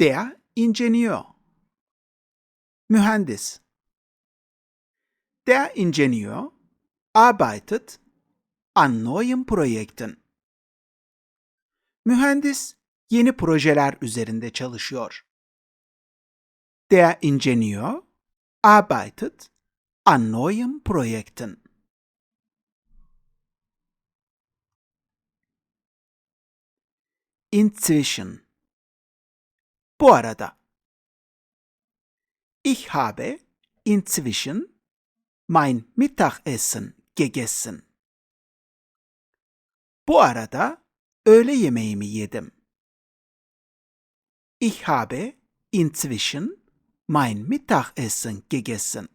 Der Ingenieur. Mühendis. Der Ingenieur arbeitet an neuen Projekten. Mühendis yeni projeler üzerinde çalışıyor. Der Ingenieur arbeitet an neuen Projekten. Inzwischen. Bu arada. Ich habe inzwischen mein Mittagessen gegessen. Bu arada öğle yemeğimi yedim. Ich habe inzwischen mein Mittagessen gegessen.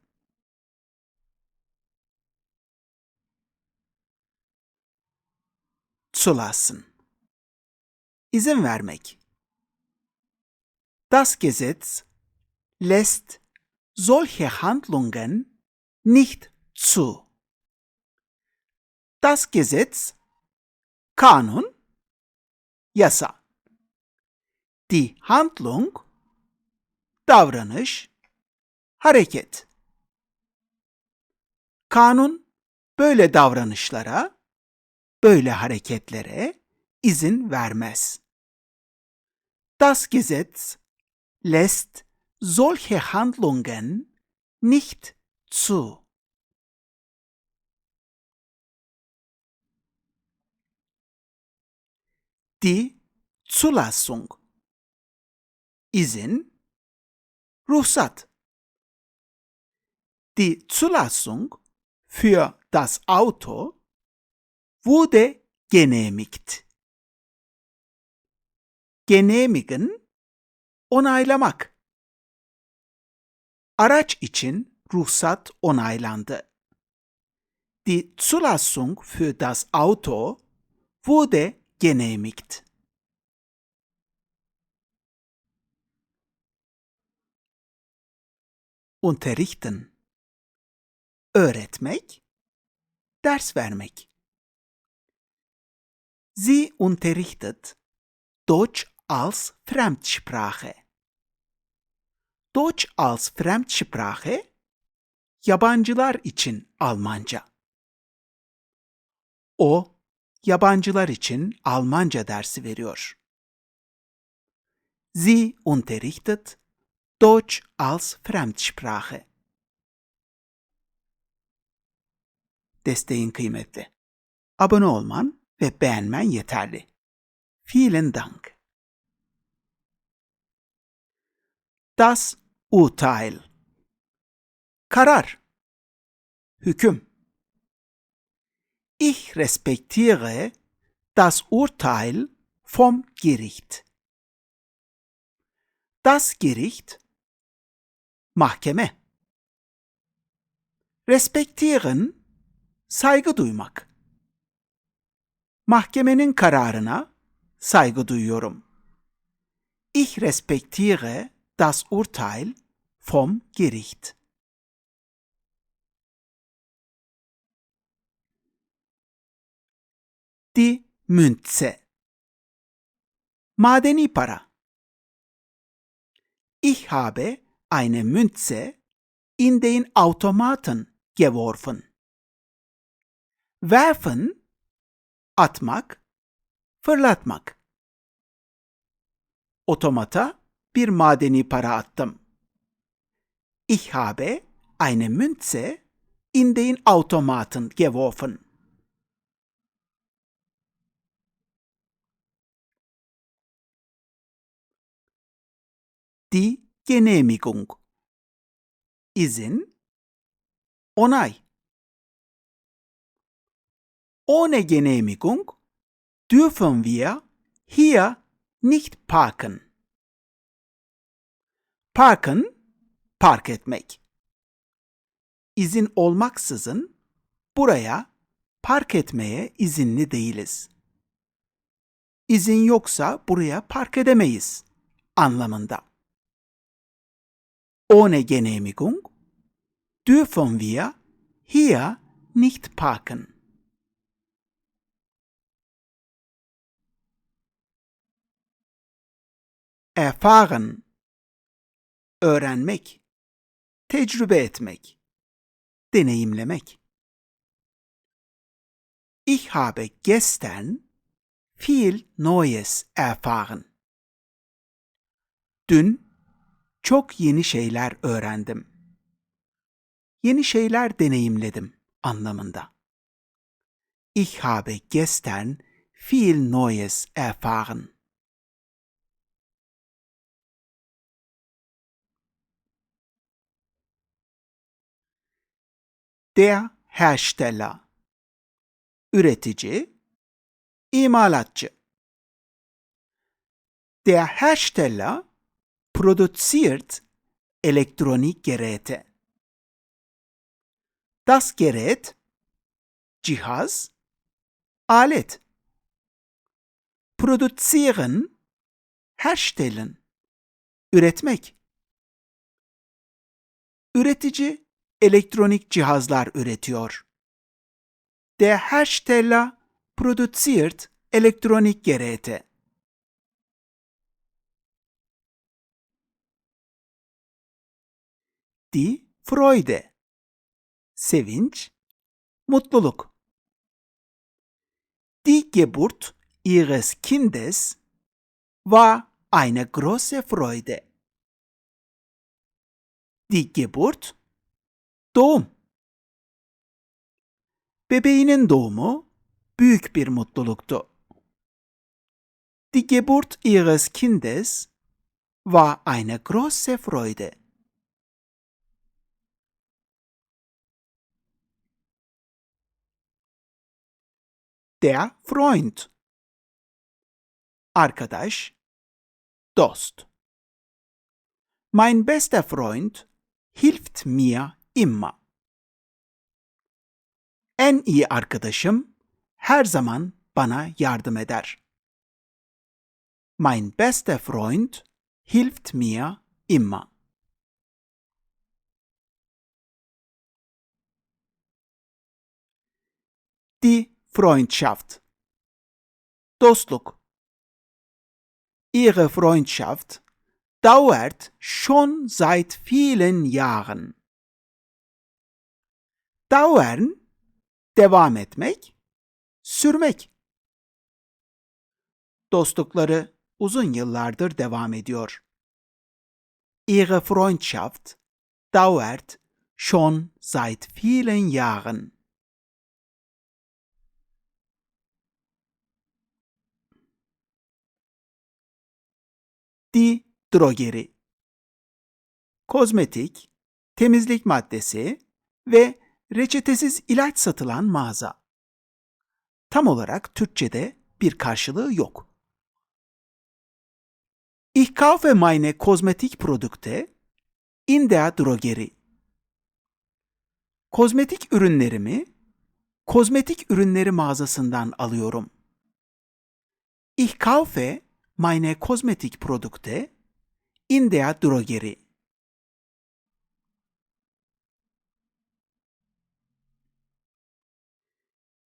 Zulassen. İzin vermek. Das Gesetz lässt solche Handlungen nicht zu. Das Gesetz, Kanun, yasa. Die Handlung, davranış, hareket. Kanun böyle davranışlara, böyle hareketlere izin vermez. Das Gesetz lässt solche Handlungen nicht zu. Die Zulassung. İzin, Ruhsat. Die Zulassung für das Auto wurde genehmigt. Genehmigen, onaylamak. Araç için ruhsat onaylandı. Die Zulassung für das Auto wurde genehmigt. Unterrichten. Öğretmek, ders vermek. Sie unterrichtet Deutsch als Fremdsprache. Deutsch als Fremdsprache, yabancılar için Almanca. O, yabancılar için Almanca dersi veriyor. Sie unterrichtet Deutsch als Fremdsprache. Desteğin kıymetli. Abone olman ve beğenmen yeterli. Vielen Dank. Das Urteil. Karar. Hüküm. Ich respektiere das Urteil vom Gericht. Das Gericht mahkeme. Respektieren saygı duymak. Mahkemenin kararına saygı duyuyorum. Ich respektiere das Urteil vom Gericht. Die Münze. Madeni para. Ich habe eine Münze in den Automaten geworfen. Werfen, atmak, fırlatmak. Otomata bir madeni para attım. Ich habe eine Münze in den Automaten geworfen. Die Genehmigung. İzin, onay. Ohne Genehmigung dürfen wir hier nicht parken. Parken, park etmek. İzin olmaksızın buraya park etmeye izinli değiliz. İzin yoksa buraya park edemeyiz anlamında. Ohne Genehmigung dürfen wir hier nicht parken. erfahren. Öğrenmek, tecrübe etmek, deneyimlemek. Ich habe gestern viel Neues erfahren. Dün çok yeni şeyler öğrendim. Yeni şeyler deneyimledim anlamında. Ich habe gestern viel Neues erfahren. Der Hersteller. Üretici. İmalatçı. Der Hersteller produziert Elektronikgeräte. Das Gerät Cihaz Alet. Produzieren herstellen üretmek. Üretici elektronik cihazlar üretiyor. Der Hersteller produziert Elektronikgeräte. Die Freude Sevinç, mutluluk. Die Geburt ihres Kindes war eine große Freude. Die Geburt Doğum Bebeğinin doğumu büyük bir mutluluktu. Die Geburt ihres Kindes war eine große Freude. Der Freund Arkadaş, dost. Mein bester Freund hilft mir immer. En iyi arkadaşım her zaman bana yardım eder. Mein bester Freund hilft mir immer. Die Freundschaft Dostluk Ihre Freundschaft dauert schon seit vielen Jahren. Dauern, devam etmek, sürmek. Dostlukları uzun yıllardır devam ediyor. Ihre Freundschaft dauert schon seit vielen Jahren. Die Drogeri Kozmetik, temizlik maddesi ve reçetesiz ilaç satılan mağaza. Tam olarak Türkçe'de bir karşılığı yok. Ich kaufe meine Kosmetikprodukte in der Drogerie. Kozmetik ürünlerimi kozmetik ürünleri mağazasından alıyorum. Ich kaufe meine Kosmetikprodukte in der Drogerie.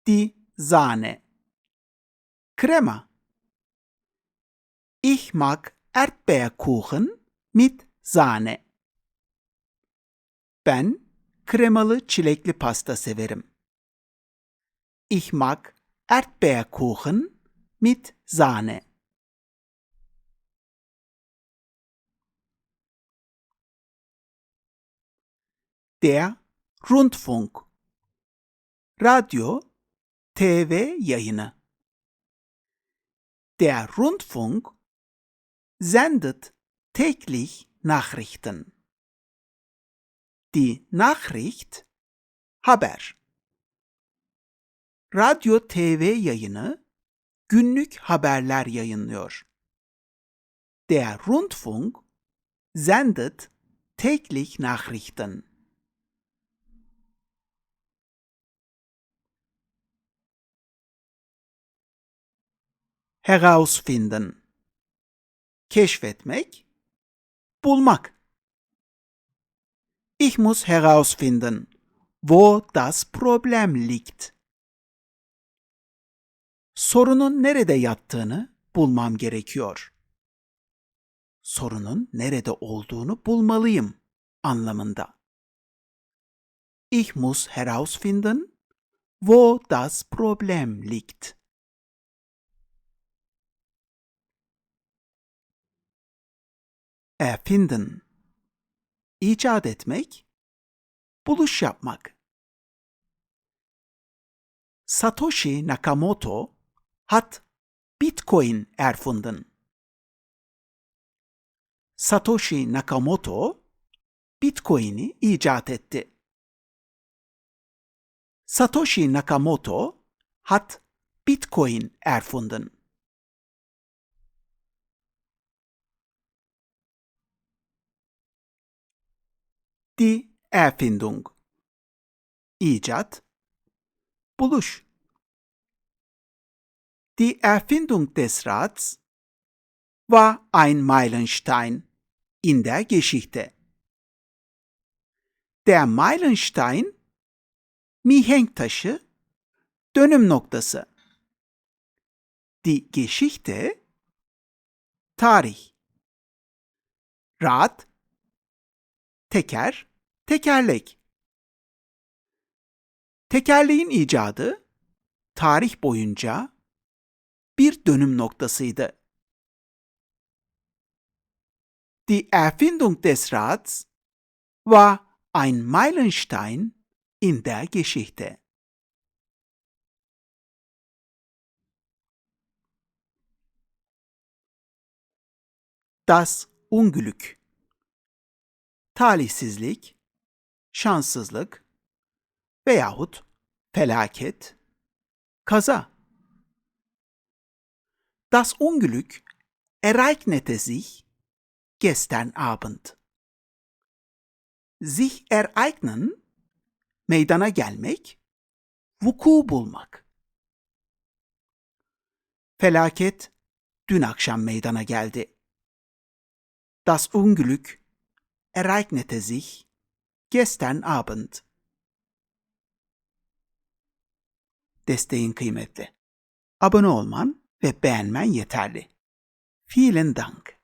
Die Sahne. Crema. Ich mag Erdbeerkuchen mit Sahne. Ben kremalı çilekli pasta severim. Ich mag Erdbeerkuchen mit Sahne. Der Rundfunk Radyo, TV yayını Der Rundfunk sendet täglich Nachrichten. Die Nachricht haber. Radyo TV yayını günlük haberler yayınlıyor. Der Rundfunk sendet täglich Nachrichten. Herausfinden Keşfetmek Bulmak Ich muss herausfinden, wo das Problem liegt. Sorunun nerede yattığını bulmam gerekiyor. sorunun nerede olduğunu bulmalıyım anlamında. Ich muss herausfinden, wo das Problem liegt. Erfinden. İcat etmek, buluş yapmak. Satoshi Nakamoto hat Bitcoin erfunden. Satoshi Nakamoto Bitcoin'i icat etti. Satoshi Nakamoto hat Bitcoin erfunden. Die Erfindung İcat Buluş Die Erfindung des Rads war ein Meilenstein in der Geschichte. Der Meilenstein mihenk taşı. Die Geschichte tarih. Rad teker, tekerlek. Tekerleğin icadı tarih boyunca bir dönüm noktasıydı. Die Erfindung des Rads war ein Meilenstein in der Geschichte. Das Unglück Talihsizlik, şanssızlık veyahut felaket, kaza. Das Unglück ereignete sich gestern Abend. Sich ereignen, meydana gelmek, vuku bulmak. Felaket dün akşam meydana geldi. Das Unglück ereignete sich gestern Abend. Desteğin kıymetli. Abone olman ve beğenmen yeterli. Vielen Dank.